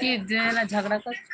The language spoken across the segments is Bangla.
কি না ঝগড়া করছে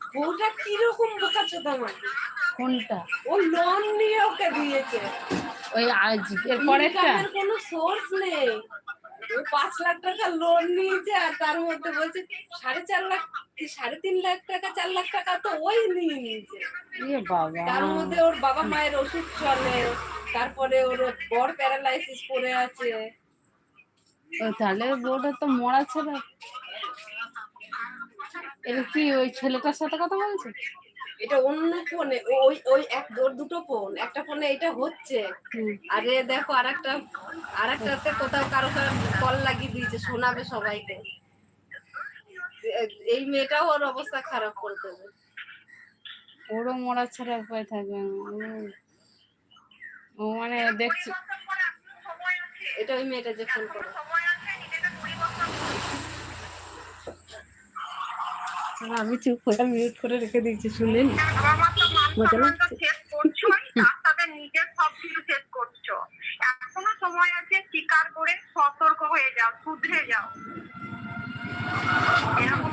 বউটা কীরকম বোকা চোদা মানে? কোনটা? ও লোন নিয়ে ওকে দিয়েছে। ওই আজ এর পরেরটা? ইনকামের কোনো সোর্স নেই। ও পাঁচ লাখ টাকা লোন নিয়েছে আর তার মধ্যে বলছে সাড়ে চার লাখ সাড়ে তিন লাখ টাকা চার লাখ টাকা তো ওই নিয়ে নিয়েছে। তার মধ্যে ওর বাবা মায়ের ওষুধ চলে তারপরে ওর বর প্যারালাইসিস পড়ে আছে। তাহলে বউটা তো মরা ছিল। এটা কি ওই ছেলেটার সাথে কথা বলছে? এটা অন্য ফোনে ওই ওই এক ওর দুটো ফোন একটা ফোনে এটা হচ্ছে। আরে দেখো আরেকটা আরেকটাতে কোথাও কারও কারও কল লাগিয়ে দিয়েছে শোনাবে সবাইকে। এই মেয়েটাও ওর অবস্থা খারাপ করে দেবে। ওরও মরা ছাড়া উপায় থাকবে না। ও- মানে দেখছি। এটা ওই মেয়েটা যে ফোন করে। আমি চুপ করে মিউট করে রেখে দিয়েছি শুনেন মজা লাগছে? নিজের সব কিছু শেষ করছ এখনও সময় আছে স্বীকার করে সতর্ক হয়ে যাও শুধরে যাও এরকম